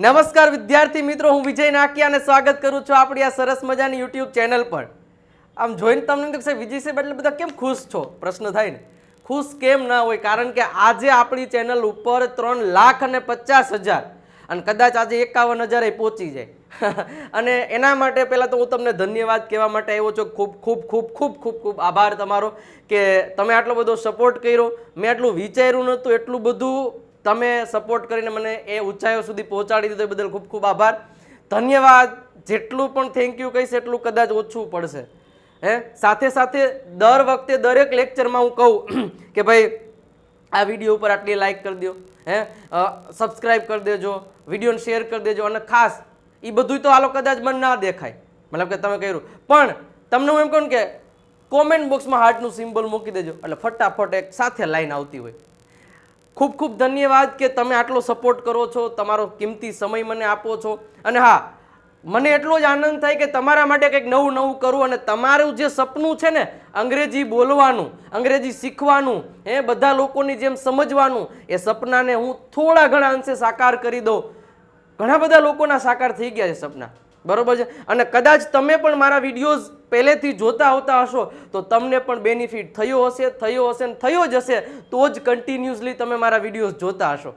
નમસ્કાર વિદ્યાર્થી મિત્રો, હું વિજય નાકિયા અને સ્વાગત કરું છું આપણી આ સરસ મજાની યુટ્યુબ ચેનલ પર. આમ જોઈને તમને થશે, વિજય સાહેબ, એટલે બધા કેમ ખુશ છો? પ્રશ્ન થાય ને. ખુશ કેમ ના હોય? કારણ કે આજે આપણી ચેનલ ઉપર ત્રણ લાખ અને પચાસ હજાર અને કદાચ આજે એકાવન હજાર પહોંચી જાય. અને એના માટે પહેલાં તો હું તમને ધન્યવાદ કહેવા માટે આવ્યો છું. ખૂબ ખૂબ ખૂબ ખૂબ ખૂબ ખૂબ આભાર તમારો કે તમે આટલો બધો સપોર્ટ કર્યો. મેં આટલું વિચાર્યું નહોતું, એટલું બધું તમે સપોર્ટ કરીને મને એ ઊંચાઈઓ સુધી પહોંચાડી દીધો એ બદલ ખૂબ ખૂબ આભાર. ધન્યવાદ. જેટલું પણ થેન્ક યુ કહીશ, એટલું કદાચ ઓછું પડશે. હે? સાથે સાથે દર વખતે દરેક લેક્ચરમાં હું કહું કે ભાઈ, આ વીડિયો ઉપર આટલી લાઈક કરી દો હે? સબસ્ક્રાઈબ કરી દેજો વિડીયોને શેર કરી દેજો અને ખાસ એ બધું તો આલો કદાચ મને ના દેખાય. મતલબ કે તમે કર્યું. પણ, તમને હું એમ કહું કે કોમેન્ટ બોક્સમાં હાર્ટનું સિમ્બોલ મૂકી દેજો. એટલે ફટાફટ એક સાથે લાઈન આવતી હોય. ખૂબ ખૂબ ધન્યવાદ કે તમે આટલો સપોર્ટ કરો છો, તમારો કિંમતી સમય મને આપો છો. અને હા, મને એટલો જ આનંદ થાય કે તમારા માટે કંઈક નવું નવું કરું અને તમારું જે સપનું છે ને, અંગ્રેજી બોલવાનું, અંગ્રેજી શીખવાનું એ બધા લોકોની જેમ સમજવાનું, એ સપનાને હું થોડા ઘણા અંશે સાકાર કરી દઉં. ઘણા બધા લોકોના સાકાર થઈ ગયા છે સપના. બરોબર છે? અને કદાચ તમે પણ મારા વિડીયોઝ પહેલેથી જોતા આવતા હશો, તો તમને પણ બેનિફિટ થયો હશે થયો હશે ને થયો જ હશે, તો જ કન્ટિન્યુઅસલી તમે મારા વિડીયોઝ જોતા હશો.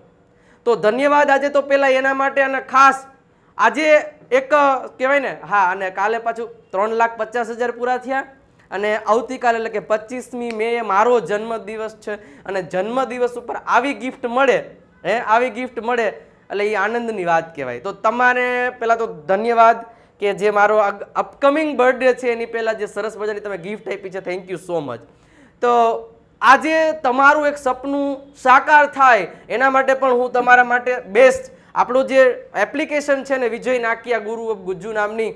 તો ધન્યવાદ આજે તો પહેલાં એના માટે અને ખાસ આજે એક કહેવાય ને, હા, અને કાલે પાછું ત્રણ લાખ પચાસ હજાર પૂરા થયા અને આવતીકાલે એટલે કે પચીસમી મે મારો જન્મદિવસ છે અને જન્મદિવસ ઉપર આવી ગિફ્ટ મળે, હે, આવી ગિફ્ટ મળે એટલે એ આનંદની વાત કહેવાય. તો તમારે પહેલાં તો ધન્યવાદ કે જે મારો અપકમિંગ બર્થડે છે, એની પહેલાં જે સરસ મજાની તમે ગિફ્ટ આપી છે થેન્ક યુ સો મચ તો આજે તમારું એક સપનું સાકાર થાય, એના માટે પણ હું તમારા માટે બેસ્ટ આપણું જે એપ્લિકેશન છે ને વિજય નાકિયા ગુરુ ઓફ ગુજ્જુ નામની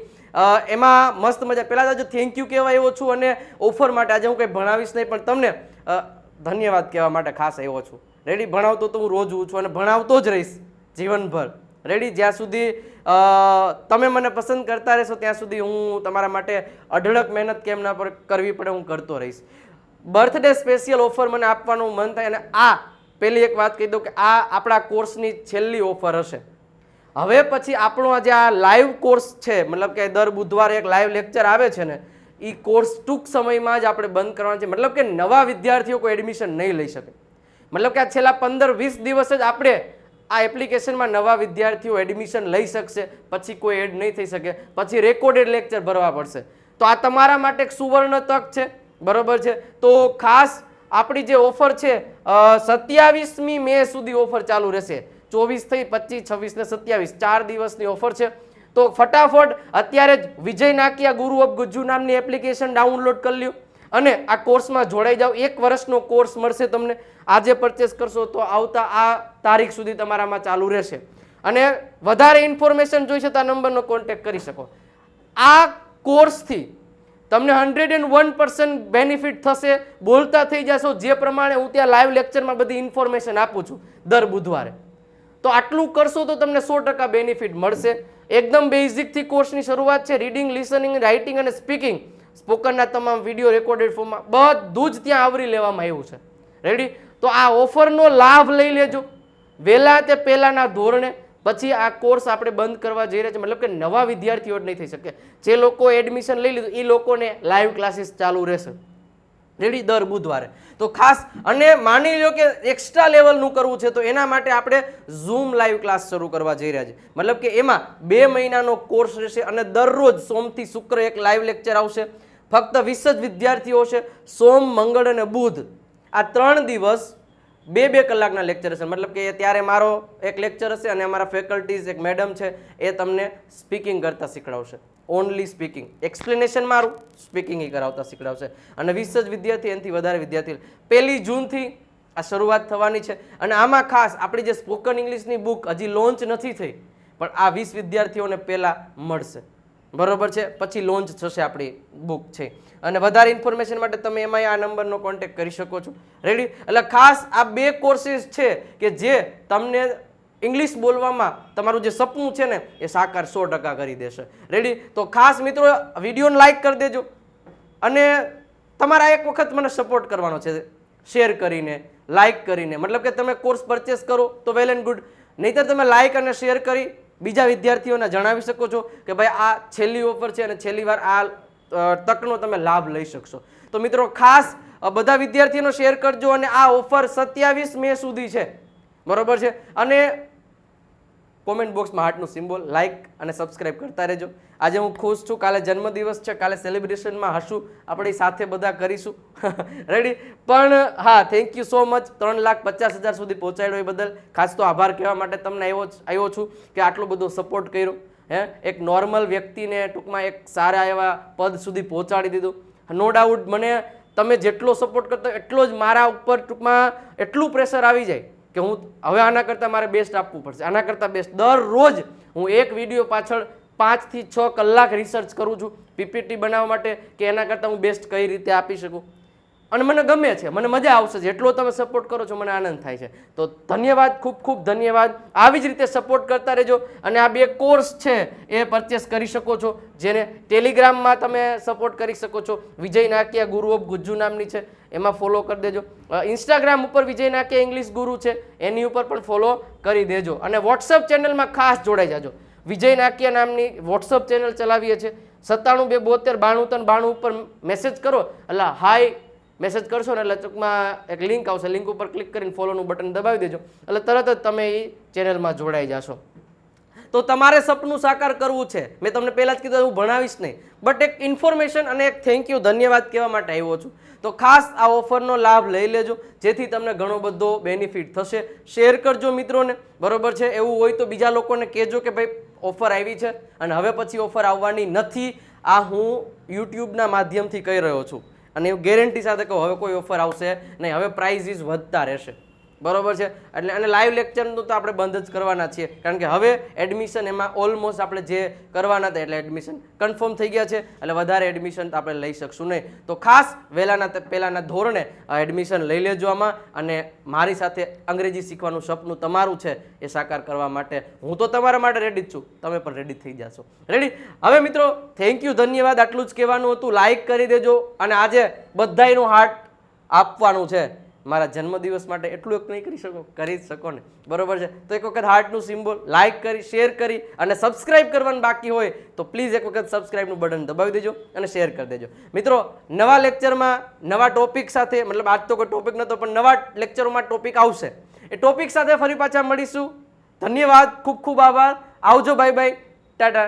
એમાં મસ્ત મજા. પહેલાં તો થેન્ક યુ કહેવા એવો છું અને ઓફર માટે આજે હું કંઈ ભણાવીશ નહીં, પણ તમને ધન્યવાદ કહેવા માટે ખાસ આવ્યો છું. રેડી ભણાવતો તો હું રોજ હું છું અને ભણાવતો જ રહીશ. જીવનભર. રેડી જ્યાં સુધી તમે મને પસંદ કરતા રહેશો, ત્યાં સુધી હું તમારા માટે અઢળક મહેનત કેમ ના પર કરવી પડે, હું કરતો રહીશ. બર્થડે સ્પેશિયલ ઓફર મને આપવાનું મન થાય અને આ, પહેલી એક વાત કહી દઉં કે આ આપણા કોર્સની છેલ્લી ઓફર હશે. હવે પછી આપણો આ જે આ લાઈવ કોર્સ છે, મતલબ કે દર બુધવારે એક લાઈવ લેક્ચર આવે છે ને એ કોર્સ ટૂંક સમયમાં જ આપણે બંધ કરવાનો છે. મતલબ કે નવા વિદ્યાર્થીઓ કોઈ એડમિશન નહીં લઈ શકે. મતલબ કે આ છેલ્લા પંદર વીસ દિવસ જ આપણે આ એપ્લિકેશનમાં નવા વિદ્યાર્થીઓ એડમિશન લઈ શકશે, પછી કોઈ એડ નહીં થઈ શકે, પછી રેકોર્ડેડ લેક્ચર ભરવા પડશે. તો આ તમારા માટે એક સુવર્ણ તક છે, બરોબર છે? તો ખાસ આપણી જે ઓફર છે સત્યાવીસમી મે સુધી ઓફર ચાલુ રહેશે. ચોવીસ થઈ, પચીસ, છવ્વીસ ને સત્યાવીસ, ચાર દિવસની ઓફર છે. તો ફટાફટ અત્યારે જ વિજય નાકિયા ગુરુ ઓફ ગુજ્જુ નામની એપ્લિકેશન ડાઉનલોડ કરી લ્યો. અને આ કોર્સમાં જોડાઈ જાઓ. એક વર્ષનો કોર્સ મળશે તમને. આજે પરચેસ કરશો તો આવતા આ તારીખ સુધી તમારામાં ચાલુ રહેશે. અને વધારે ઇન્ફોર્મેશન જોઈશે તો આ નંબરનો કોન્ટેક્ટ કરી શકો. આ કોર્સથી તમને hundred and one percent benefit થશે. બોલતા થઈ જશો. જે પ્રમાણે હું ત્યાં લાઈવ લેક્ચરમાં બધી ઇન્ફોર્મેશન આપું છું દર બુધવારે. તો આટલું કરશો તો તમને સો ટકા બેનિફિટ મળશે. એકદમ બેઝિકથી કોર્સની શરૂઆત છે. રીડિંગ લિસનિંગ રાઇટિંગ અને સ્પીકિંગ સ્પોકનના તમામ વીડિયો રેકોર્ડેડ ફોર્મમાં બધું જ ત્યાં આવરી લેવામાં આવ્યું છે. રેડી તો આ ઓફરનો લાભ લઈ લેજો. વહેલા તે પહેલાંના ધોરણે. પછી આ કોર્સ આપણે બંધ કરવા જઈ રહ્યા છે મતલબ કે નવા વિદ્યાર્થીઓ નહીં થઈ શકે. જે લોકો એડમિશન લઈ લીધું એ લોકોને લાઈવ ક્લાસીસ ચાલુ રહેશે. રેડી દર બુધવારે. તો ખાસ, અને માની લો કે એક્સ્ટ્રા લેવલનું કરવું છે, તો એના માટે આપણે ઝૂમ લાઈવ ક્લાસ શરૂ કરવા જઈ રહ્યા છે મતલબ કે એમાં બે મહિનાનો કોર્સ રહેશે અને દરરોજ સોમથી શુક્ર એક લાઈવ લેક્ચર આવશે. ફક્ત વીસ જ વિદ્યાર્થીઓ છે, સોમ, મંગળ અને બુધ. આ ત્રણ દિવસ બે બે કલાકના લેક્ચર હશે. મતલબ કે ત્યારે મારો એક લેક્ચર હશે અને અમારા ફેકલ્ટીઝ એક મેડમ છે, એ તમને સ્પીકિંગ કરતા શીખડાવશે. ઓનલી સ્પીકિંગ એક્સપ્લેનેશન મારું સ્પીકિંગ એ કરાવતા શીખડાવશે. અને વીસ જ વિદ્યાર્થી, એનાથી વધારે વિદ્યાર્થી. પહેલી જૂનથી આ શરૂઆત થવાની છે. અને આમાં ખાસ આપણી જે સ્પોકન ઇંગ્લિશની બુક હજી લોન્ચ નથી થઈ, પણ આ વીસ વિદ્યાર્થીઓને પહેલાં મળશે. બરોબર છે? પછી લોન્ચ થશે આપણી બુક છે. અને વધારે ઇન્ફોર્મેશન માટે તમે એમાં આ નંબરનો કોન્ટેક્ટ કરી શકો છો. રેડી એટલે ખાસ આ બે કોર્સીસ છે કે જે તમને ઇંગ્લિશ બોલવામાં તમારું જે સપનું છે ને, એ સાકાર સો ટકા કરી દેશે. રેડી તો ખાસ મિત્રો વિડીયોને લાઈક કરી દેજો. અને તમારા એક વખત મને સપોર્ટ કરવાનો છે. શેર કરીને લાઈક કરીને. મતલબ કે તમે કોર્સ પરચેસ કરો તો વેલ એન્ડ ગુડ નહીતર તમે લાઈક અને શેર કરી બીજા વિદ્યાર્થીઓને જણાવી શકો છો કે ભાઈ આ છેલ્લી ઓફર છે અને છેલ્લી વાર આ તકનો તમે લાભ લઈ શકશો. તો મિત્રો ખાસ બધા વિદ્યાર્થીઓનો શેર કરજો અને આ ઓફર સત્યાવીસ મે સુધી છે. બરોબર છે? અને કોમેન્ટ બોક્સમાં હાર્ટનું સિમ્બોલ લાઇક અને સબસ્ક્રાઇબ કરતા રહેજો. આજે હું ખુશ છું. કાલે જન્મદિવસ છે. કાલે સેલિબ્રેશનમાં હશું. આપણે સાથે બધા કરીશું. રેડી પણ, હા થેન્ક યુ સો મચ ત્રણ લાખ પચાસ હજાર સુધી પહોંચાડ્યો એ બદલ. ખાસ તો આભાર કહેવા માટે તમને આવ્યો આવ્યો છું કે આટલો બધો સપોર્ટ કર્યો. હે? એક નોર્મલ વ્યક્તિને ટૂંકમાં એક સારા એવા પદ સુધી પહોંચાડી દીધું. નો ડાઉટ મને તમે જેટલો સપોર્ટ કરતો એટલો જ મારા ઉપર ટૂંકમાં એટલું પ્રેશર આવી જાય. કે હું હવે આના કરતાં મારે બેસ્ટ આપવું પડશે. આના કરતાં બેસ્ટ દરરોજ હું એક વીડિયો પાછળ પાંચથી છ કલાક રિસર્ચ કરું છું. પીપીટી બનાવવા માટે કે એના કરતાં હું બેસ્ટ કઈ રીતે આપી શકું? અને મને ગમે છે, મને મજા આવશે, જેટલો તમે સપોર્ટ કરો છો, મને આનંદ થાય છે. તો ધન્યવાદ, ખૂબ ખૂબ ધન્યવાદ. આવી જ રીતે સપોર્ટ કરતા રહેજો અને આ બે કોર્સ છે એ પરચેસ કરી શકો છો, જેને ટેલિગ્રામમાં તમે સપોર્ટ કરી શકો છો. વિજય નાકિયા ગુરુ ઓફ ગુજ્જુ નામની છે, એમાં ફોલો કરી દેજો. ઇન્સ્ટાગ્રામ ઉપર વિજય નાકિયા ઇંગ્લિશ ગુરુ છે, એની ઉપર પણ ફોલો કરી દેજો. અને વોટ્સઅપ ચેનલમાં ખાસ જોડાઈ જાજો. વિજય નાકિયા નામની વોટ્સઅપ ચેનલ ચલાવીએ છીએ સત્તાણું બે બોતેર બાણું ત્રણ બાણું ઉપર મેસેજ કરો. એટલે હાય મેસેજ કરશો ને એટલે ટૂંકમાં એક લિંક આવશે. લિંક ઉપર ક્લિક કરીને ફોલોનું બટન દબાવી દેજો. એટલે તરત જ તમે એ ચેનલમાં જોડાઈ જશો. તો તમારે સપનું સાકાર કરવું છે. મેં તમને પહેલાં જ કીધું હું ભણાવીશ નહીં. બટ એક ઇન્ફોર્મેશન અને એક થેન્ક યુ ધન્યવાદ કહેવા માટે આવ્યો છું. તો ખાસ આ ઓફરનો લાભ લઈ લેજો, જેથી તમને ઘણો બધો બેનિફિટ થશે. શેર કરજો મિત્રોને. બરોબર છે? એવું હોય તો બીજા લોકોને કહેજો કે ભાઈ ઓફર આવી છે. અને હવે પછી ઓફર આવવાની નથી. આ હું યુટ્યુબના માધ્યમથી કહી રહ્યો છું. અને ગેરંટી સાથે કહું હવે કોઈ ઓફર આવશે નહીં હવે પ્રાઇઝીસ વધતા રહેશે. બરોબર છે? એટલે અને લાઈવ લેક્ચરનું તો આપણે બંધ જ કરવાના છીએ. કારણ કે હવે એડમિશન એમાં ઓલમોસ્ટ આપણે જે કરવાના હતા, એટલે એડમિશન કન્ફર્મ થઈ ગયા છે. એટલે વધારે એડમિશન આપણે લઈ શકશું નહીં. તો ખાસ વહેલાના પહેલાંના ધોરણે એડમિશન લઈ લેજો આમાં. અને મારી સાથે અંગ્રેજી શીખવાનું સપનું તમારું છે એ સાકાર કરવા માટે. હું તો તમારા માટે રેડી જ છું. તમે પણ રેડી થઈ જશો. રેડી હવે મિત્રો થેન્ક યુ ધન્યવાદ. આટલું જ કહેવાનું હતું. લાઈક કરી દેજો. અને આજે બધાયનું હાર્ટ આપવાનું છે. મારા જન્મદિવસ માટે એટલું એક નહીં કરી શકો, કરી જ શકો ને. બરોબર છે? તો એક વખત હાર્ટનું સિમ્બોલ લાઈક કરી શેર કરી અને સબસ્ક્રાઇબ કરવાનું બાકી હોય તો પ્લીઝ એક વખત સબસ્ક્રાઇબનું બટન દબાવી દેજો અને શેર કરી દેજો. મિત્રો, નવા લેક્ચરમાં નવા ટોપિક સાથે, મતલબ આજ તો કોઈ ટોપિક નહોતો પણ નવા લેક્ચરોમાં ટોપિક આવશે. એ ટોપિક સાથે ફરી પાછા મળીશું. ધન્યવાદ, ખૂબ ખૂબ આભાર. આવજો બાય બાય ટાટા.